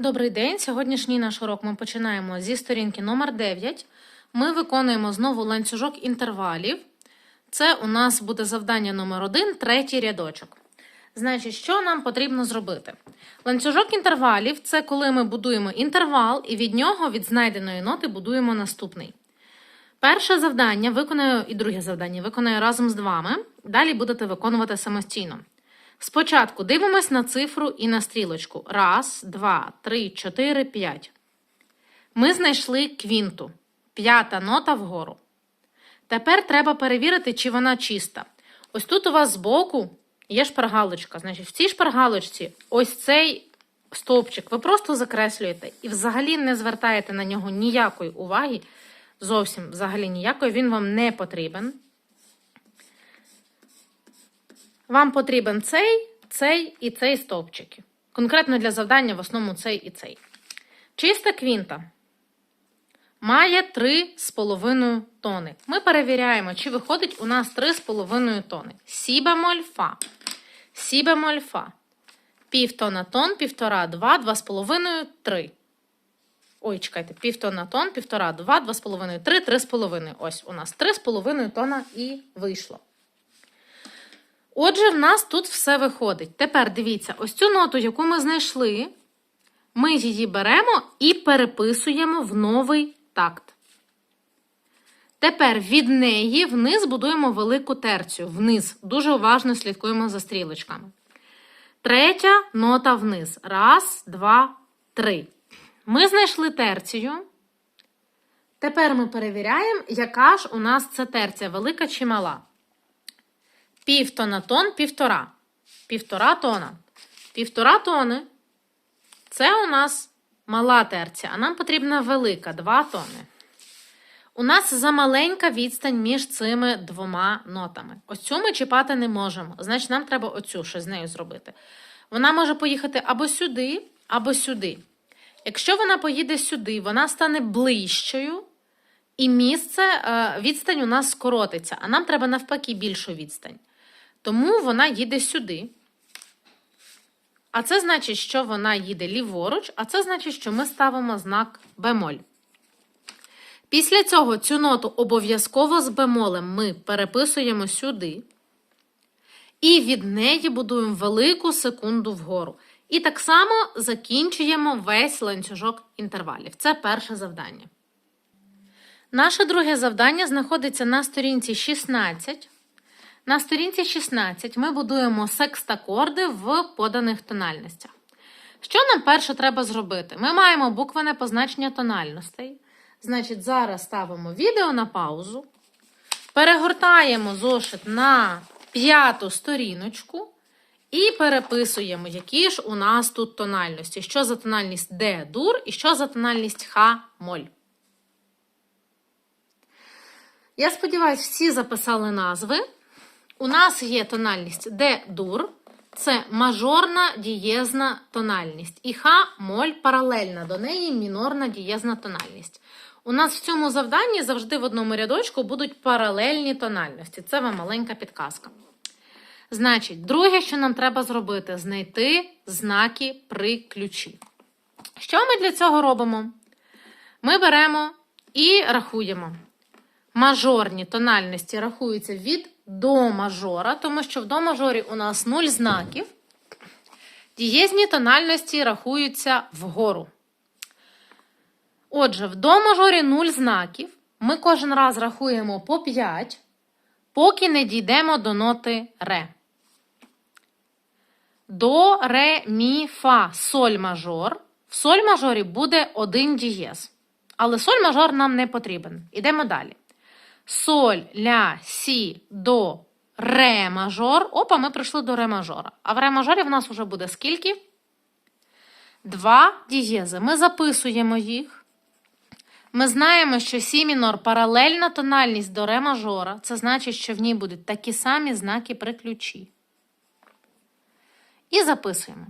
Добрий день. Сьогоднішній наш урок ми починаємо зі сторінки номер 9. Ми виконуємо знову ланцюжок інтервалів. Це у нас буде завдання номер 1, третій рядочок. Значить, що нам потрібно зробити? Ланцюжок інтервалів це коли ми будуємо інтервал, і від нього, від знайденої ноти, будуємо наступний. Перше завдання виконаю і друге завдання виконаю разом з вами. Далі будете виконувати самостійно. Спочатку дивимось на цифру і на стрілочку. Раз, два, три, чотири, п'ять. Ми знайшли квінту. П'ята нота вгору. Тепер треба перевірити, чи вона чиста. Ось тут у вас збоку є шпаргалочка. Значить, в цій шпаргалочці ось цей стовпчик ви просто закреслюєте і взагалі не звертаєте на нього ніякої уваги. Зовсім взагалі ніякої, він вам не потрібен. Вам потрібен цей, цей і цей стовпчики. Конкретно для завдання в основному цей і цей. Чиста квінта має 3,5 тони. Ми перевіряємо, чи виходить у нас 3,5 тони. Сі бемоль фа. Сі бемоль фа. Півтона тон, півтора, два, два з половиною, три. Ой, чекайте, півтона тон, півтора, два, два з половиною, три, три з половиною. Ось у нас три з половиною тона і вийшло. Отже, в нас тут все виходить. Тепер дивіться, ось цю ноту, яку ми знайшли, ми її беремо і переписуємо в новий такт. Тепер від неї вниз будуємо велику терцію. Вниз. Дуже уважно слідкуємо за стрілочками. Третя нота вниз. Раз, два, три. Ми знайшли терцію. Тепер ми перевіряємо, яка ж у нас це терція, велика чи мала. Півтона тон, півтора. Півтора тона. Півтора тони. Це у нас мала терція, а нам потрібна велика 2 тони. У нас замаленька відстань між цими двома нотами. Ось цю ми чіпати не можемо. Значить, нам треба оцю щось з нею зробити. Вона може поїхати або сюди, або сюди. Якщо вона поїде сюди, вона стане ближчою, і місце, е, відстань у нас скоротиться, а нам треба навпаки більшу відстань. Тому вона їде сюди. А це значить, що вона їде ліворуч, а це значить, що ми ставимо знак бемоль. Після цього цю ноту обов'язково з бемолем ми переписуємо сюди. І від неї будуємо велику секунду вгору. І так само закінчуємо весь ланцюжок інтервалів. Це перше завдання. Наше друге завдання знаходиться на сторінці 16. На сторінці 16 ми будуємо секстакорди в поданих тональностях. Що нам перше треба зробити? Ми маємо буквене позначення тональностей. Значить, зараз ставимо відео на паузу, перегортаємо зошит на п'яту сторіночку і переписуємо, які ж у нас тут тональності. Що за тональність Д дур і що за тональність Х моль. Я сподіваюся, всі записали назви. У нас є тональність Д дур, це мажорна дієзна тональність. І Х моль паралельна до неї мінорна дієзна тональність. У нас в цьому завданні завжди в одному рядочку будуть паралельні тональності. Це вам маленька підказка. Значить, друге, що нам треба зробити, знайти знаки при ключі. Що ми для цього робимо? Ми беремо і рахуємо. Мажорні тональності рахуються від до мажора, тому що в до мажорі у нас 0 знаків. Дієзні тональності рахуються вгору. Отже, в до мажорі 0 знаків. Ми кожен раз рахуємо по 5, поки не дійдемо до ноти ре. До, ре, мі, фа, соль мажор. В соль мажорі буде один дієз. Але соль мажор нам не потрібен. Ідемо далі. Соль, ля, сі, до, ре мажор. Опа, ми прийшли до ре мажора. А в ре мажорі в нас вже буде скільки? Два дієзи. Ми записуємо їх. Ми знаємо, що сі мінор паралельна тональність до ре мажора. Це значить, що в ній будуть такі самі знаки при ключі. І записуємо.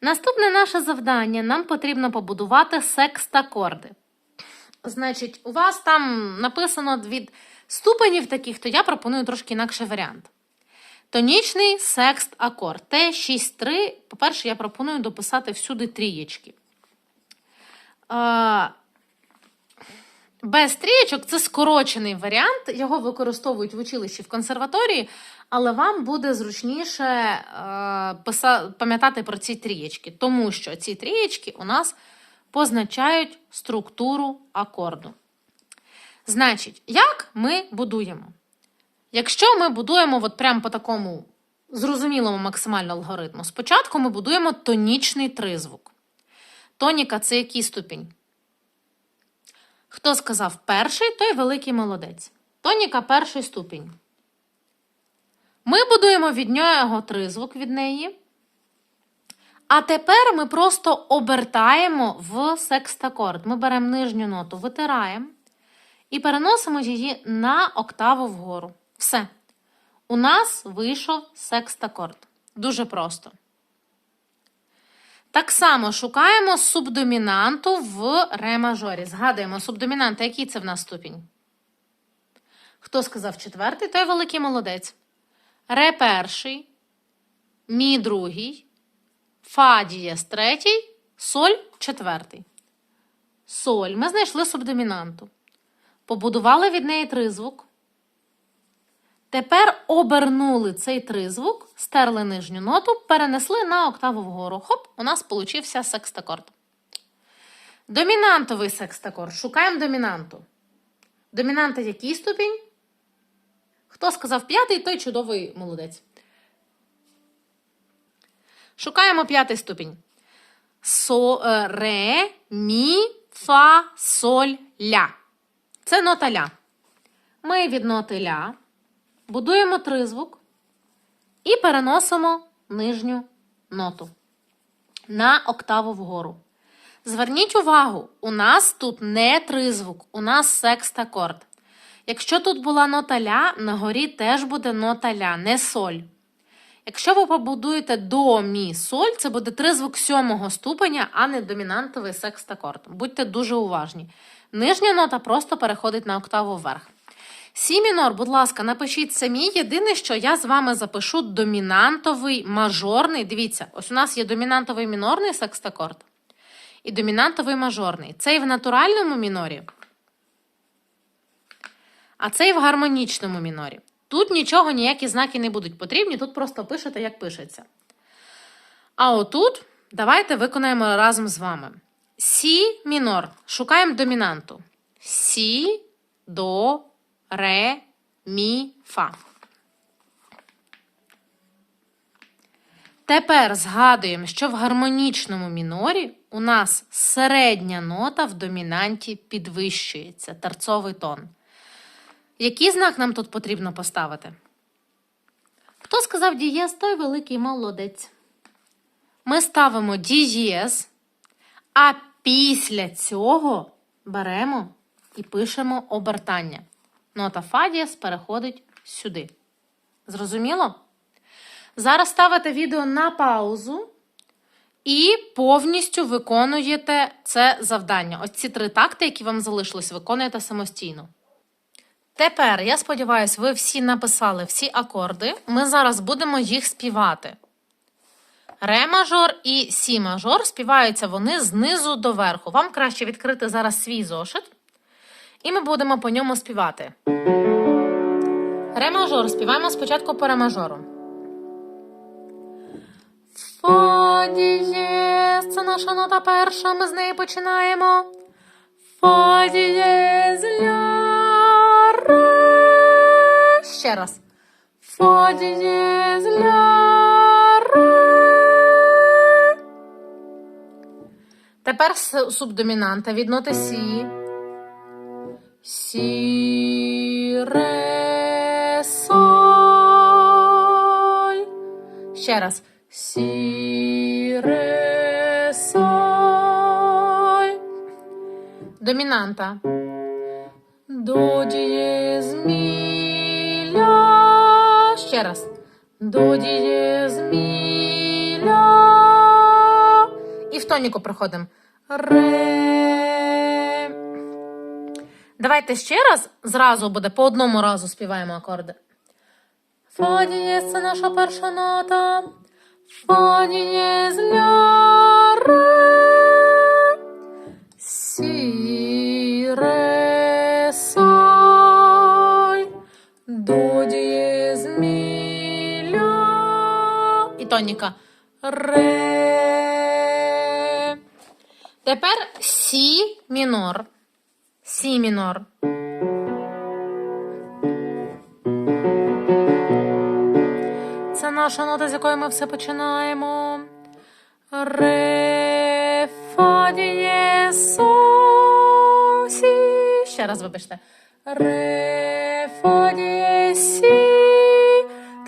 Наступне наше завдання нам потрібно побудувати секстакорди. Значить, у вас там написано від ступенів таких, то я пропоную трошки інакший варіант. Тонічний секст акорд. Т6-3. По-перше, я пропоную дописати всюди трієчки. Без стрічок це скорочений варіант. Його використовують в училищі в консерваторії, але вам буде зручніше е, пам'ятати про ці трієчки, тому що ці трієчки у нас позначають структуру акорду. Значить, як ми будуємо? Якщо ми будуємо от прямо по такому зрозумілому максимально алгоритму, спочатку ми будуємо тонічний тризвук. Тоніка це який ступінь? Хто сказав перший, той великий молодець. Тоніка перший ступінь. Ми будуємо від нього тризвук від неї. А тепер ми просто обертаємо в секстакорд. Ми беремо нижню ноту, витираємо і переносимо її на октаву вгору. Все. У нас вийшов секстакорд. Дуже просто. Так само шукаємо субдомінанту в ре мажорі. Згадуємо, субдомінанта, який це в нас ступінь? Хто сказав четвертий, той великий молодець. Ре перший, мі другий, фа дієс третій, соль четвертий. Соль. Ми знайшли субдомінанту. Побудували від неї тризвук. Тепер обернули цей тризвук, стерли нижню ноту, перенесли на октаву вгору. Хоп, у нас получився секстакорд. Домінантовий секстакорд. Шукаємо домінанту. Домінанта який ступінь? Хто сказав п'ятий, той чудовий молодець. Шукаємо п'ятий ступінь. Со, е, ре, мі, фа, соль, ля. Це нота ля. Ми від ноти ля будуємо тризвук і переносимо нижню ноту на октаву вгору. Зверніть увагу, у нас тут не тризвук, у нас секстакорд. Якщо тут була нота ля, на горі теж буде нота ля, не соль. Якщо ви побудуєте до мі соль, це буде тризвук сьомого ступеня, а не домінантовий секстакорд. Будьте дуже уважні. Нижня нота просто переходить на октаву вверх. Сі мінор, будь ласка, напишіть самі. Єдине, що я з вами запишу домінантовий мажорний. Дивіться, ось у нас є домінантовий мінорний секстакорд і домінантовий мажорний. Цей в натуральному мінорі, а цей в гармонічному мінорі. Тут нічого, ніякі знаки не будуть потрібні, тут просто пишете, як пишеться. А отут давайте виконаємо разом з вами. Сі мінор. Шукаємо домінанту. Сі, до, ре, мі, фа. Тепер згадуємо, що в гармонічному мінорі у нас середня нота в домінанті підвищується, терцовий тон. Який знак нам тут потрібно поставити? Хто сказав дієз, той великий молодець. Ми ставимо дієз, а після цього беремо і пишемо обертання. Нота фа дієз переходить сюди. Зрозуміло? Зараз ставите відео на паузу і повністю виконуєте це завдання. Ось ці три такти, які вам залишились, виконуєте самостійно. Тепер, я сподіваюся, ви всі написали всі акорди. Ми зараз будемо їх співати. Ре мажор і сі мажор співаються вони знизу до верху. Вам краще відкрити зараз свій зошит, і ми будемо по ньому співати. Ре мажор. Співаємо спочатку по ре мажору. Фа дієз, це наша нота перша, ми з неї починаємо. Фа дієз, ля. Ще раз. Тепер субдомінанта від ноти сі. Сі, ре, соль. Ще раз. Сі, ре, соль. Домінанта. До дієз, мі, ля. Ще раз. До дієз, мі, ля. І в тоніку проходимо. Ре. Давайте ще раз зразу буде по одному разу співаємо акорди. Фа дієз – це наша перша нота. Фа дієз ля ре. Ре. Тепер сі мінор. Сі мінор. Це наша нота, з якої ми все починаємо. Ре, фа, дієс, сі. Ще раз вибачте. Ре, фа, дієс, сі.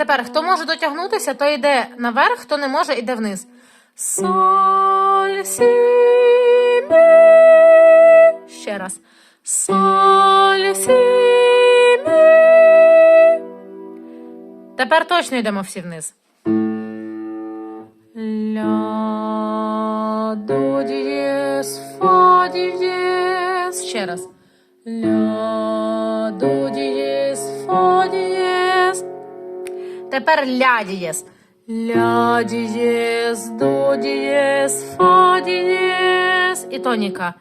Тепер, хто може дотягнутися, то йде наверх, хто не може, йде вниз. Соль, сі, ми. Ще раз. Соль, сі, ми. Тепер точно йдемо всі вниз. Ля, до дієс, фа дієс. Ще раз. Ля, до дієс, фа дієс. Тепер ля дієс. Ля дієс, до дієс, фа дієс. І тоніка.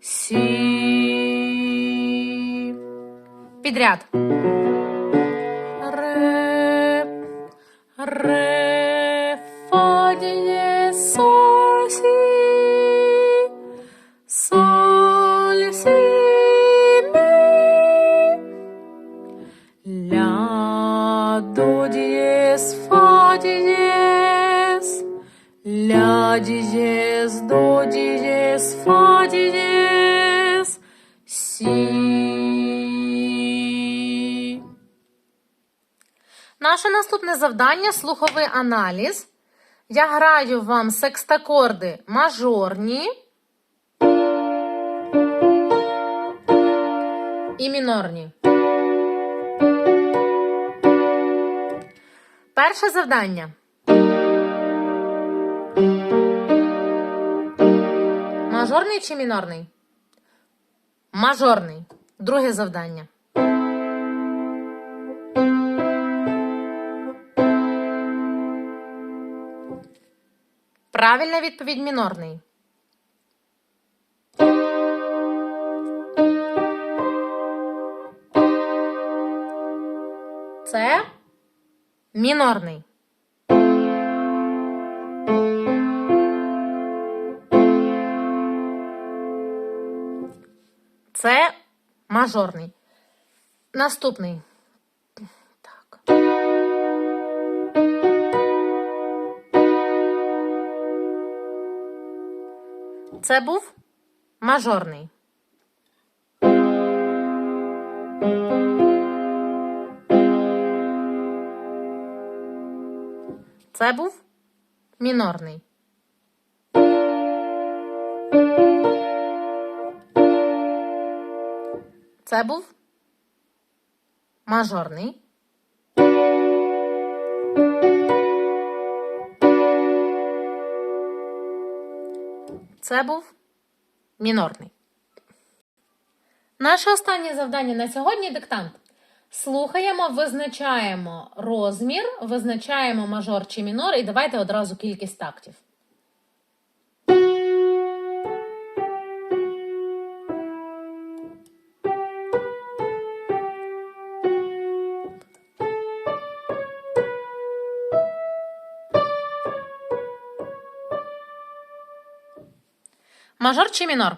Сі. Підряд. Ре, ре, Ля дієс, до дієс, фа дієс. Сі. Наше наступне завдання слуховий аналіз. Я граю вам секстакорди мажорні і мінорні. Перше завдання. Мажорний чи мінорний? Мажорний. Друге завдання. Правильна відповідь мінорний. Це мінорний. Це мажорний. Наступний. Так. Це був мажорний. Це був мінорний. Це був мажорний. Це був мінорний. Наше останнє завдання на сьогодні диктант. Слухаємо, визначаємо розмір, визначаємо мажор чи мінор, і давайте одразу кількість тактів. Мажор чи мінор?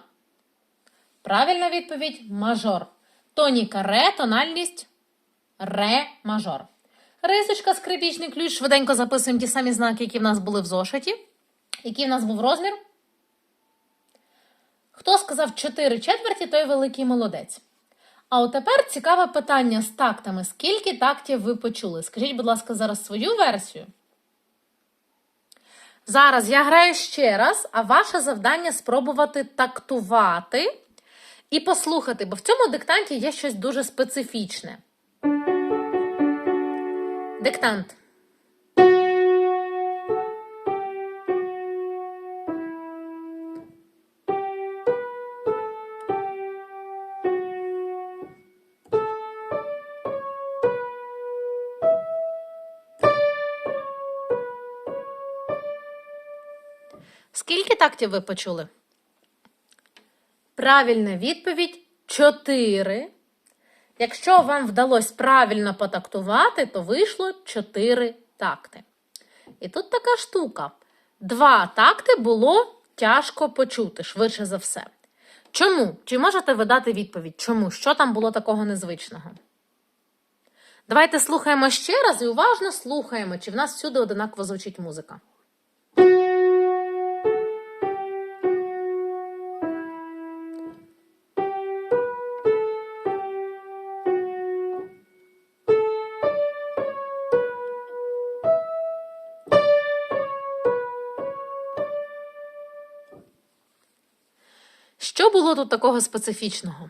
Правильна відповідь мажор. Тоніка ре, тональність ре мажор. Рисочка, скрипічний ключ. Швиденько записуємо ті самі знаки, які в нас були в зошиті. Який в нас був розмір? Хто сказав 4 четверті, той великий молодець. А от тепер цікаве питання з тактами. Скільки тактів ви почули? Скажіть, будь ласка, зараз свою версію. Зараз я граю ще раз, а ваше завдання спробувати тактувати і послухати, бо в цьому диктанті є щось дуже специфічне. Диктант. Тактів ви почули? Правильна відповідь 4. Якщо вам вдалося правильно потактувати, то вийшло 4 такти. І тут така штука. Два такти було тяжко почути, швидше за все. Чому? Чи можете ви дати відповідь? Чому? Що там було такого незвичного? Давайте слухаємо ще раз і уважно слухаємо, чи в нас всюди одинаково звучить музика. Що було тут такого специфічного?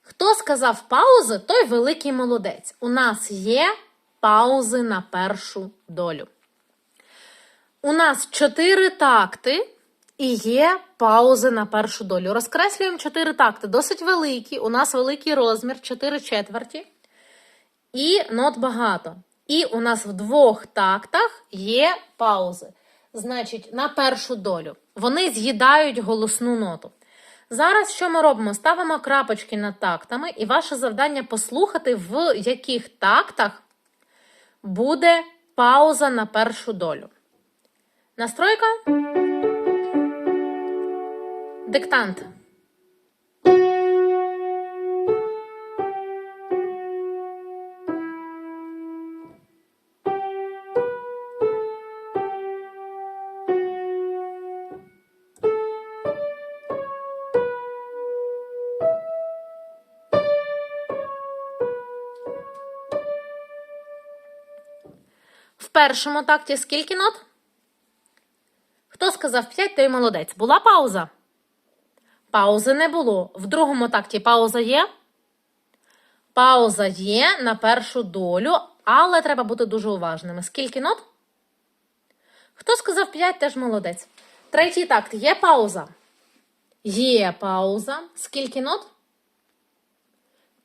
Хто сказав паузи, той великий молодець. У нас є паузи на першу долю. У нас чотири такти і є паузи на першу долю. Розкреслюємо чотири такти. Досить великі. У нас великий розмір, 4 четверті. І нот багато. І у нас в двох тактах є паузи. Значить, на першу долю. Вони з'їдають голосну ноту. Зараз що ми робимо? Ставимо крапочки над тактами, і ваше завдання послухати, в яких тактах буде пауза на першу долю. Настройка. Диктант. Першому такті скільки нот? Хто сказав 5, той молодець. Була пауза? Паузи не було. В другому такті пауза є? Пауза є на першу долю, але треба бути дуже уважними. Скільки нот? Хто сказав 5, теж молодець. Третій такт є пауза? Є пауза. Скільки нот?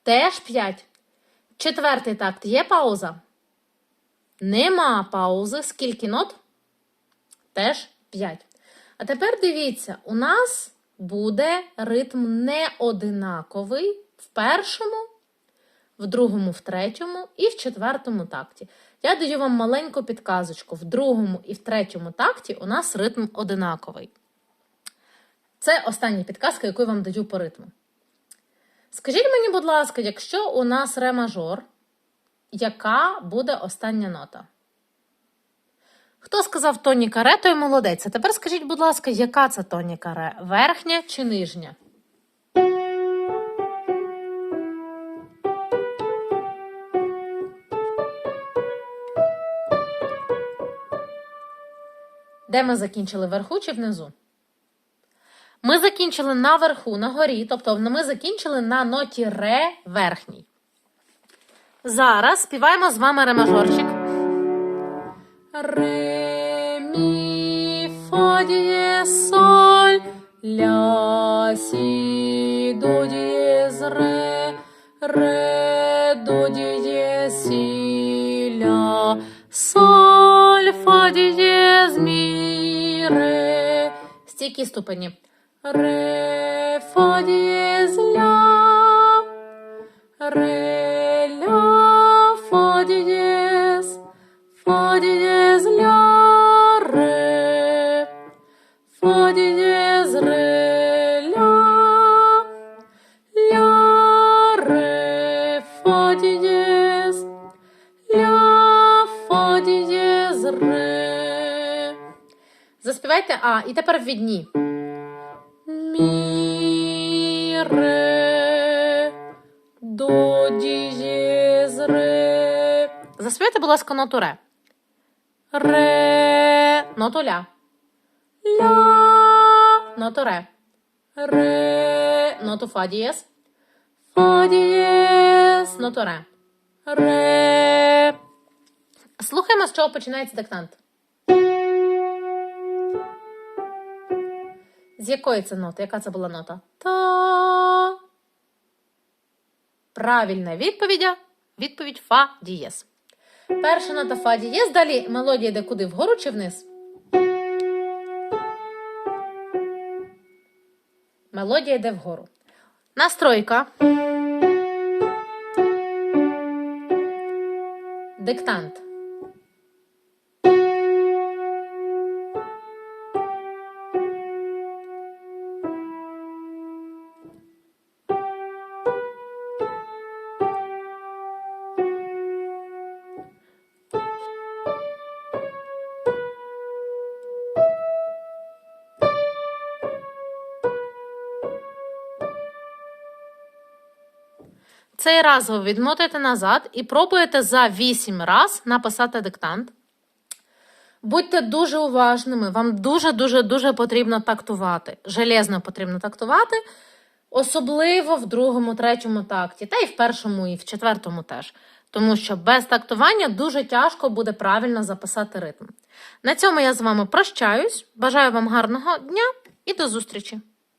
Теж 5. Четвертий такт є пауза? Нема паузи. Скільки нот? Теж 5. А тепер дивіться, у нас буде ритм не одинаковий в першому, в другому, в третьому і в четвертому такті. Я даю вам маленьку підказочку. В другому і в третьому такті у нас ритм одинаковий. Це остання підказка, яку я вам даю по ритму. Скажіть мені, будь ласка, якщо у нас ре мажор, яка буде остання нота? Хто сказав тоніка ре, той молодець. А тепер скажіть, будь ласка, яка це тоніка ре? Верхня чи нижня? Де ми закінчили вверху чи внизу? Ми закінчили наверху, на горі, тобто ми закінчили на ноті ре верхній. Зараз співаємо з вами ремажорчик. Ре, мі, фа, дієз, соль, ля, сі, до, дієз, ре, ре, до, дієз, сі, ля, соль, фа, дієз, мі, ре. Стійкі ступені. Ре, фа, дієз, ля, ре, Заспівайте А, і тепер відні. Мі, до, дієз, ре. Заспівайте, будь ласка, ноту ре. Ре, ноту ля. Ля, ноту ре. Ре, ноту фа дієз. Фа дієз, ноту ре. Ре. Слухаємо, з чого починається диктант. З якої це ноти? Яка це була нота? Та. Правильна відповідь. Відповідь Фа дієс. Перша нота Фа дієс. Далі мелодія йде куди? Вгору чи вниз? Мелодія йде вгору. Настройка. Диктант. Цей раз ви відмотуєте назад і пробуєте за 8 раз написати диктант. Будьте дуже уважними, вам дуже-дуже дуже потрібно тактувати. Железно потрібно тактувати, особливо в другому, третьому такті, та й в першому, і в четвертому теж. Тому що без тактування дуже тяжко буде правильно записати ритм. На цьому я з вами прощаюсь. Бажаю вам гарного дня і до зустрічі!